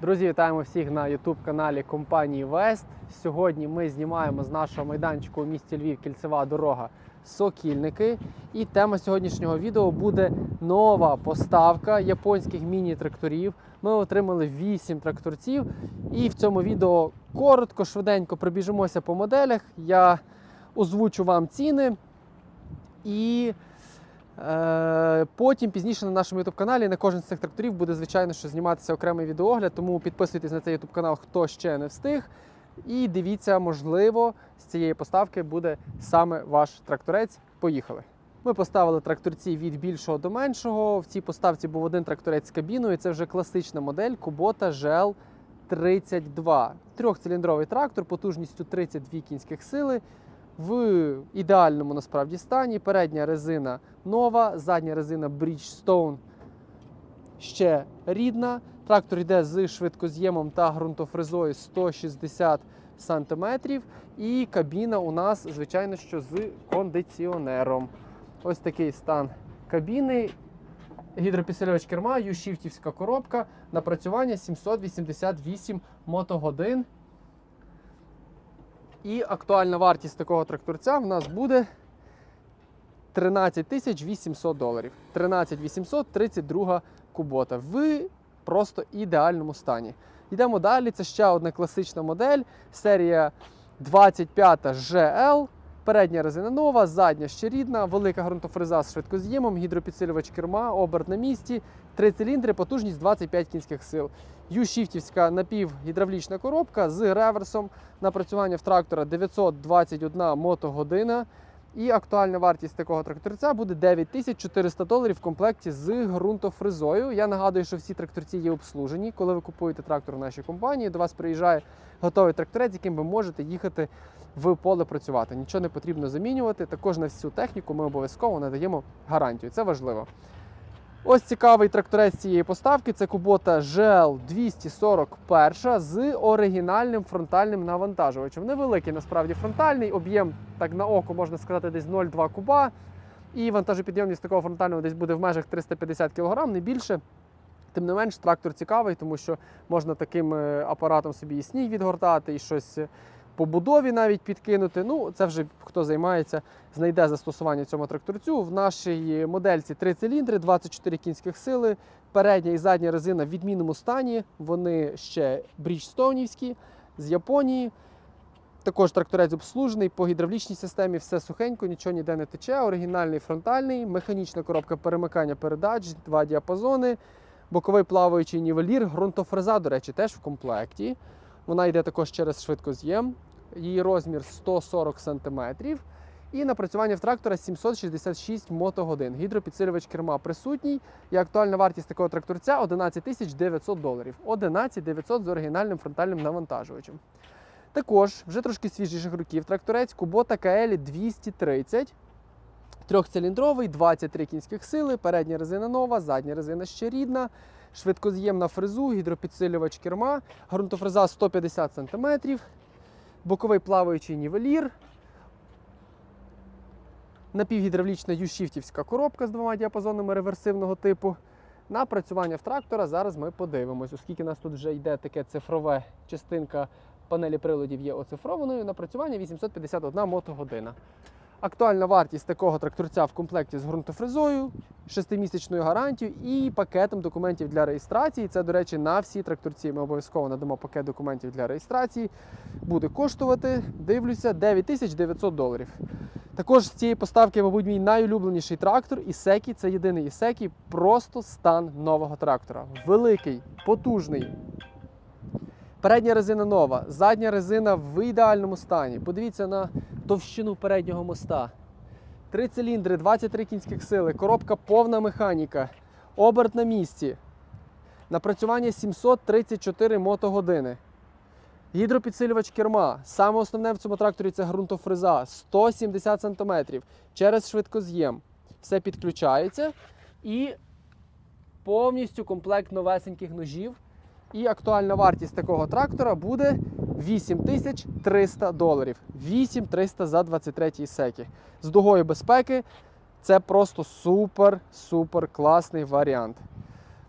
Друзі, вітаємо всіх на youtube каналі компанії Вест. Сьогодні ми знімаємо з нашого майданчику у місті Львів кільцева дорога Сокільники. І тема сьогоднішнього відео буде нова поставка японських міні-тракторів. Ми отримали 8 тракторців. І в цьому відео коротко, швиденько пробіжимося по моделях. Я озвучу вам ціни. І Потім пізніше на нашому youtube каналі на кожен з цих тракторів буде, звичайно, що зніматися окремий відеогляд, тому підписуйтесь на цей youtube канал, хто ще не встиг. І дивіться, можливо, з цієї поставки буде саме ваш тракторець. Поїхали. Ми поставили тракторці від більшого до меншого. В цій поставці був один тракторець з кабіною. Це вже класична модель Kubota GL 32. Трьохциліндровий трактор потужністю 32 кінських сили в ідеальному насправді стані. Передня резина нова, задня резина Bridgestone ще рідна. Трактор йде з швидкоз'ємом та ґрунтофрезою 160 см. І кабіна у нас, звичайно, що з кондиціонером. Ось такий стан кабіни. Гідропідсилювач керма, Ю-шифтівська коробка, напрацювання 788 мотогодин. І актуальна вартість такого тракторця в нас буде 13 800 доларів. 13 800 32 кубота в просто ідеальному стані. Йдемо далі. Це ще одна класична модель. Серія 25 GL. Передня резина нова, задня ще рідна, велика ґрунтофреза з швидкоз'ємом, гідропідсилювач керма, оберт на місці, три циліндри, потужність 25 кінських сил. Ю-шіфтівська напівгідравлічна коробка з реверсом. Напрацювання в трактора 921 мотогодина. І актуальна вартість такого тракторця буде 9400 доларів в комплекті з ґрунтофризою. Я нагадую, що всі тракторці є обслужені. Коли ви купуєте трактор в нашій компанії, до вас приїжджає готовий тракторець, яким ви можете їхати в поле працювати. Нічого не потрібно замінювати. Також на всю техніку ми обов'язково надаємо гарантію. Це важливо. Ось цікавий тракторець цієї поставки. Це Kubota GL 241 з оригінальним фронтальним навантажувачем. Невеликий насправді фронтальний, об'єм так на око можна сказати десь 0,2 куба. І вантажопідйомність такого фронтального десь буде в межах 350 кг, не більше. Тим не менш, трактор цікавий, тому що можна таким е, апаратом собі і сніг відгортати, і щось по будові навіть підкинути. Ну, це вже хто займається, знайде застосування цьому тракторцю. В нашій модельці три циліндри, 24 кінських сили, передня і задня резина в відмінному стані. Вони ще бріджстоунівські з Японії. Також тракторець обслужений по гідравлічній системі, все сухенько, нічого ніде не тече. Оригінальний фронтальний, механічна коробка перемикання передач, два діапазони, боковий плаваючий нівелір, ґрунтофреза, до речі, теж в комплекті. Вона йде також через швидкоз'єм. Її розмір 140 см. І напрацювання в трактора 766 мотогодин. Гідропідсилювач керма присутній. І актуальна вартість такого тракторця 11 900 доларів. 11 900 з оригінальним фронтальним навантажувачем. Також вже трошки свіжіших років тракторець Kubota KL 230. Трьохциліндровий, 23 кінських сили, передня резина нова, задня резина ще рідна, швидкоз'ємна фрезу, гідропідсилювач керма, ґрунтофреза 150 см, боковий плаваючий нівелір, напівгідравлічна Ю-шифтівська коробка з двома діапазонами реверсивного типу. Напрацювання в трактора зараз ми подивимось, оскільки у нас тут вже йде таке цифрове частинка панелі приладів є оцифрованою. Напрацювання 851 мотогодина. Актуальна вартість такого тракторця в комплекті з ґрунтофрезою, 6-місячною гарантією і пакетом документів для реєстрації. Це, до речі, на всі тракторці. Ми обов'язково надамо пакет документів для реєстрації. Буде коштувати, дивлюся, 9900 доларів. Також з цієї поставки, мабуть, мій найулюбленіший трактор Ісекі. Це єдиний Ісекі, просто стан нового трактора. Великий, потужний. Передня резина нова, задня резина в ідеальному стані. Подивіться на товщину переднього моста. Три циліндри, 23 кінських сили, коробка повна механіка, оберт на місці. Напрацювання 734 мотогодини. Гідропідсилювач керма. Саме основне в цьому тракторі це ґрунтофреза 170 см через швидкоз'єм. Все підключається і повністю комплект новесеньких ножів. І актуальна вартість такого трактора буде 8300 доларів. 8300 за 23 секі. З дугою безпеки це просто супер-супер класний варіант.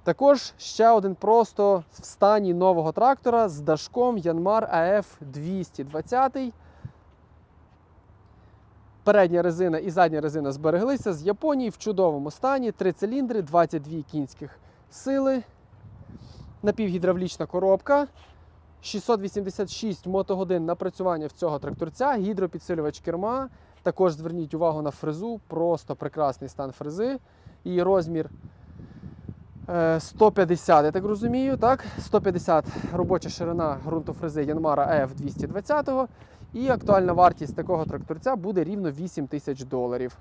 Також ще один просто в стані нового трактора з дашком Yanmar AF 220. Передня резина і задня резина збереглися з Японії в чудовому стані. Три циліндри, 22 кінських сили, напівгідравлічна коробка. 686 мотогодин напрацювання в цього тракторця, гідропідсилювач керма. Також зверніть увагу на фрезу, просто прекрасний стан фрези. Її розмір е, 150, я так розумію. Так? 150 робоча ширина ґрунтофрези Yanmar AF 220 і актуальна вартість такого тракторця буде рівно 8 тисяч доларів.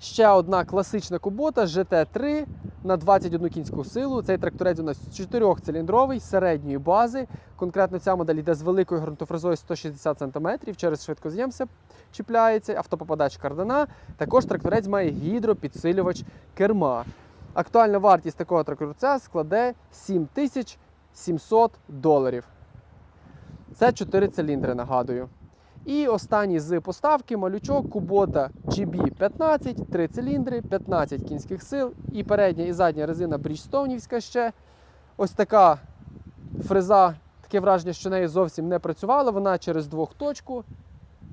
Ще одна класична кубота GT3 на 21 кінську силу. Цей тракторець у нас 4-циліндровий середньої бази. Конкретно ця модель йде з великою ґрунтофрезою 160 см, через швидкоз'єм все чіпляється, автопопадач кардана. Також тракторець має гідропідсилювач керма. Актуальна вартість такого тракторця складе 7700 доларів. Це 4 циліндри, нагадую. І останній з поставки малючок Kubota GB15, 3 циліндри, 15 кінських сил. І передня і задня резина Бріджстоунівська ще. Ось така фреза, таке враження, що нею зовсім не працювала. Вона через двохточку.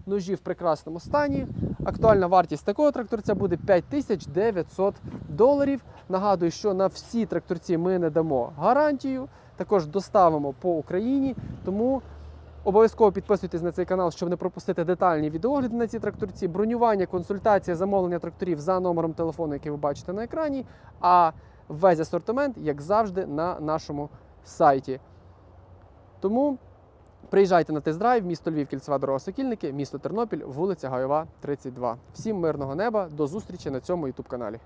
Ножі в прекрасному стані. Актуальна вартість такого тракторця буде 5900 доларів. Нагадую, що на всі тракторці ми не дамо гарантію. Також доставимо по Україні. Тому Обов'язково підписуйтесь на цей канал, щоб не пропустити детальні відеогляди на ці тракторці, бронювання, консультація, замовлення тракторів за номером телефону, який ви бачите на екрані. А весь асортимент, як завжди, на нашому сайті. Тому приїжджайте на тест-драйв, місто Львів, кільцева дорога Сокільники, місто Тернопіль, вулиця Гайова, 32. Всім мирного неба, до зустрічі на цьому YouTube каналі.